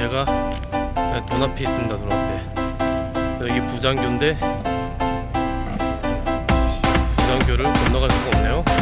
배가 눈앞에 있습니다. 눈앞에 여기 부장교인데 부장교를 건너갈 수가 없네요.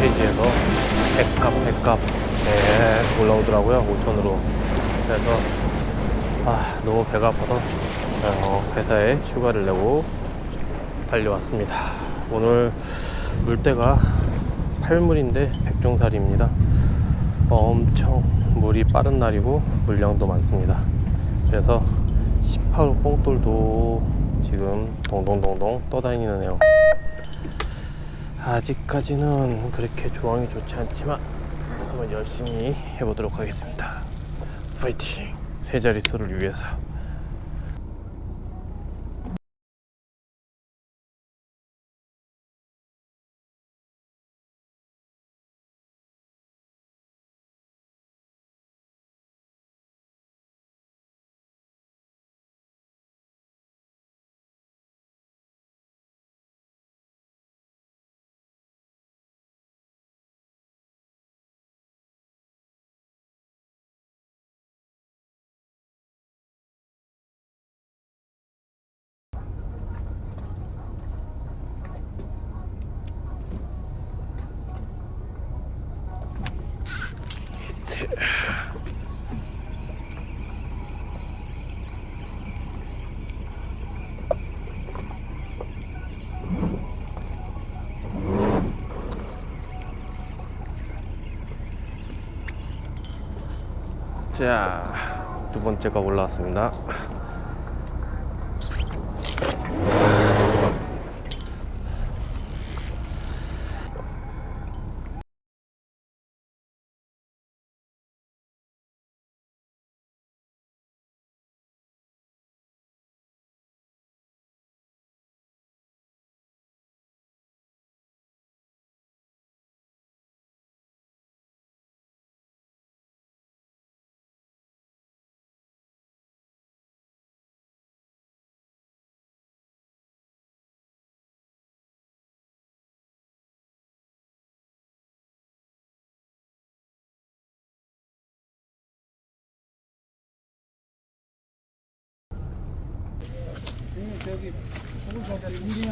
홈페이지에서 백값 백값 계속 올라오더라고요 5천으로. 그래서 아 너무 배가 아파서 어, 회사에 휴가를 내고 달려왔습니다. 오늘 물때가 8물인데 백중살입니다. 엄청 물이 빠른 날이고 물량도 많습니다. 그래서 18호 뽕돌도 지금 동동동동 떠다니네요 아직까지는 그렇게 조항이 좋지 않지만 한번 열심히 해보도록 하겠습니다. 파이팅! 세 자릿수를 위해서. 자, 두 번째가 올라왔습니다.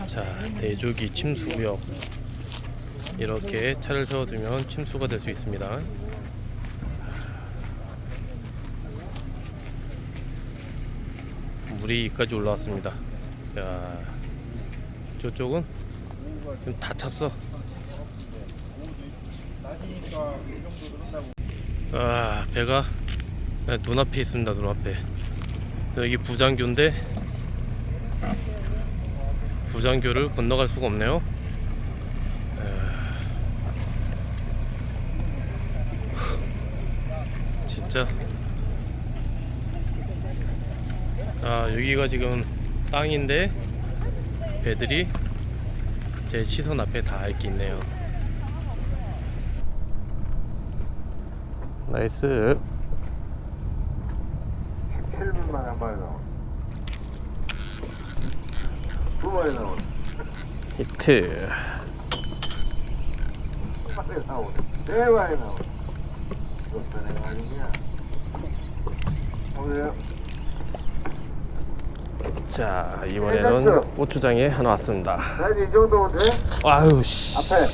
자, 대조기 침수구역. 이렇게 차를 세워두면 침수가 될 수 있습니다. 물이 여기까지 올라왔습니다. 야, 저쪽은 지금 다 찼어. 아, 배가 눈앞에 있습니다. 눈앞에. 여기 부장교인데 부장교를 건너갈 수가 없네요. 에... 진짜. 아 여기가 지금 땅인데 배들이 제 시선 앞에 다 이렇게 있네요. 나이스. 7분 만에 한 마리 나온 두 마리 나온 히트. 두 마리 나온 네 마리 나온 이것도 내가 말이야 여보세요? 자 이번에는 고추장에 하나 왔습니다. 사이즈 이 정도면 돼? 아유 씨. 앞에.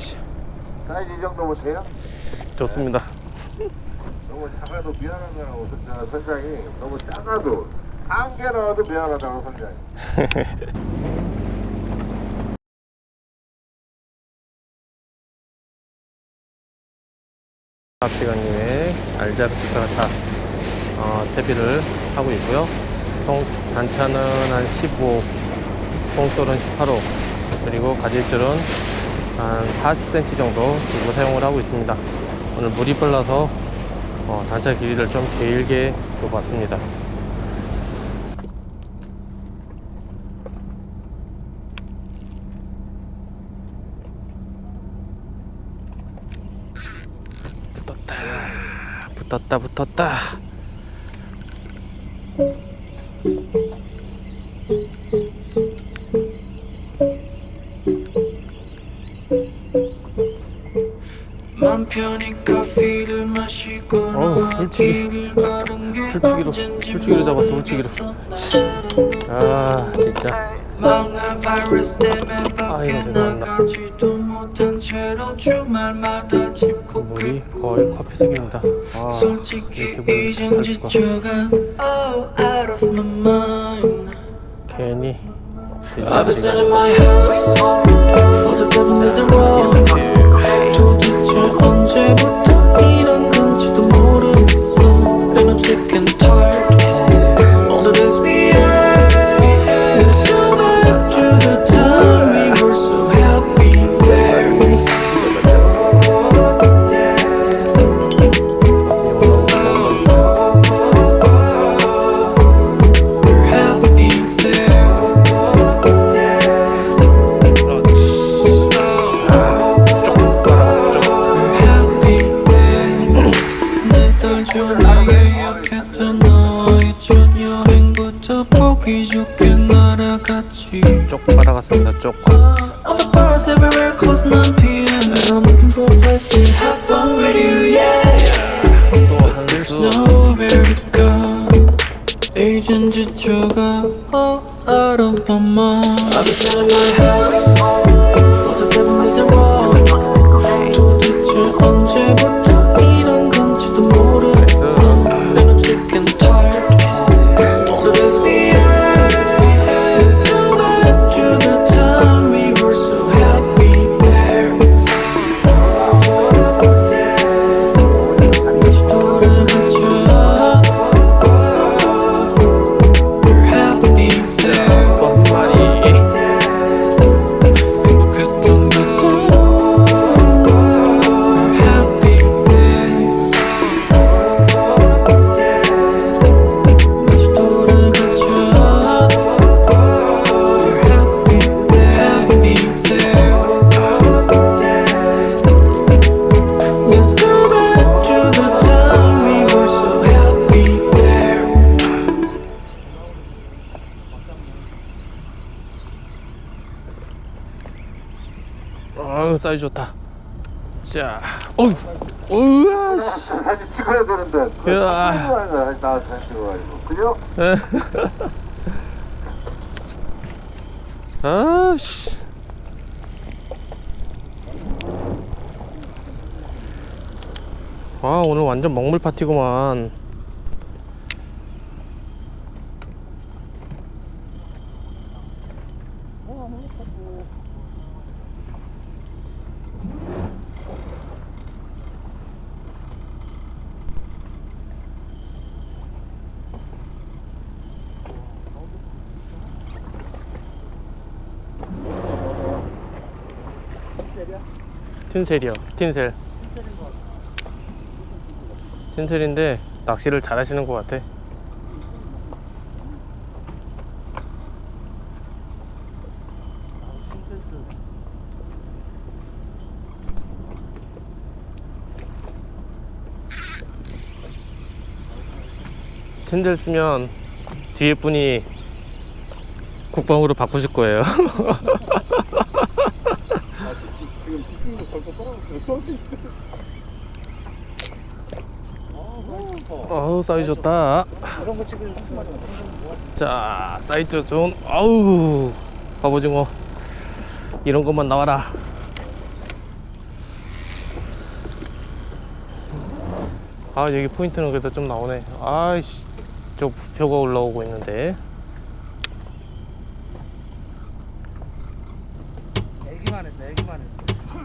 사이즈 이 정도면 돼요? 좋습니다. 너무 작아도 미안한 거라고 선- 선장이 너무 작아도 한 개 나와도 미안하다고 선장이 박시강님의 알자르스 카타 어, 채비를 하고 있고요. 총 단차는 한 15, 통돌은 18호, 그리고 가질줄은 한 40cm 정도 주고 사용을 하고 있습니다. 오늘 물이 불러서 어, 단차 길이를 좀 길게 줘봤습니다. 붙었다, 붙었다. 맘 편히 커피를 마시거나 어우, 훌치기로, 언젠지 훌치기로 잡았어. 모르겠어. 아, 진짜. 밖에 아이고, 죄송합니다. 나가지도 못한 채로 주말마다 집 물이 거의 커피 색입니다. 아, 솔직히 이렇게 보니까 이젠 살 수가. 지쳐가 Oh out of my mind 괜히 I've been sitting in my house For the seven days in a row from 아유 사이즈 좋다. 자, 어우, 우와, 씨. 사진 찍어야 되는데 그거 으아. 찍어야 돼. 나 사진 찍어가지고 그죠? 아, 씨. 아 오늘 완전 먹물 파티구만. 틴셀이요. 틴셀. 틴셀인데 낚시를 잘 하시는 것 같아. 틴셀 쓰면 뒤에 분이 국방으로 바꾸실 거예요. 어우 사이즈 좋다 거 말이 자, 사이즈 좋은, 아우, 갑오징어. 이런 것만 나와라. 아, 여기 포인트는 그래도 좀 나오네. 아이씨, 저 부표가 올라오고 있는데. 애기만 했네 애기만 했어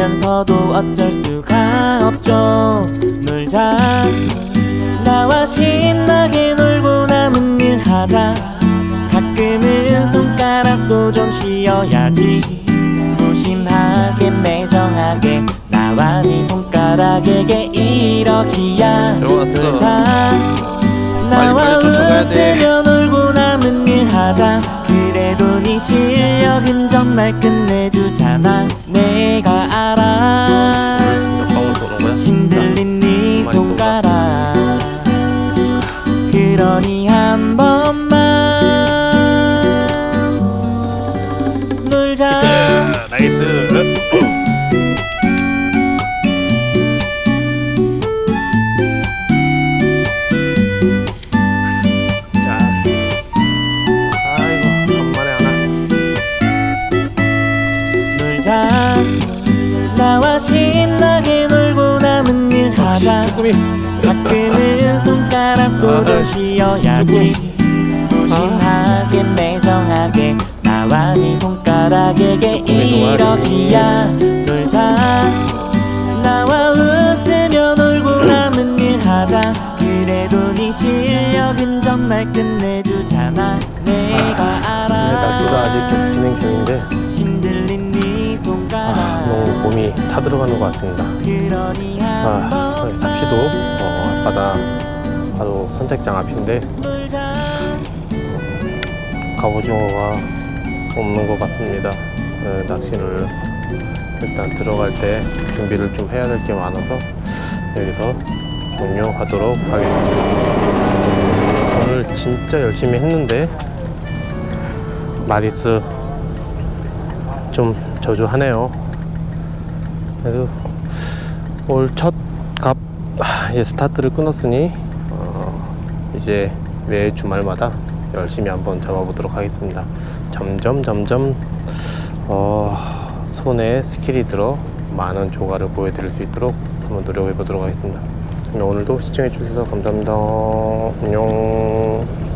알면서도 어쩔 수가 없죠. 놀자 나와 신나게 놀고 남은 일 하자. 가끔은 손가락도 좀 쉬어야지. 무심하게 매정하게 나와 네 손가락에게 이러기야. 놀자 나와. 웃으며 놀고 남은 일 하자. 그래도 네실 정말 끝내주잖아. 내가 알아 쭈꾸미. 가끔은 손가락도 쉬어야지. 무심하게 매정하게 나와 네 손가락에게. 이러기야. 놀자 나와 웃으며 놀고 남은 일 하자. 그래도 네 실력은 정말 끝내주잖아. 내가 네, 낚시가 알아 아직 좀 진행 중인데 몸이 타들어가는 것 같습니다. 아, 삽시도 어, 앞바다 바로 선착장 앞인데 갑오징어가 없는 것 같습니다. 어, 낚시를 일단 들어갈 때 준비를 좀 해야 될 게 많아서 여기서 종료하도록 하겠습니다. 오늘 진짜 열심히 했는데 마리스 좀 저조하네요. 그래도 올 첫갑 이제 스타트를 끊었으니 어, 이제 매 주말마다 열심히 한번 잡아보도록 하겠습니다. 점점 점점 어, 손에 스킬이 들어 많은 조과를 보여드릴 수 있도록 한번 노력해 보도록 하겠습니다. 오늘도 시청해 주셔서 감사합니다. 안녕.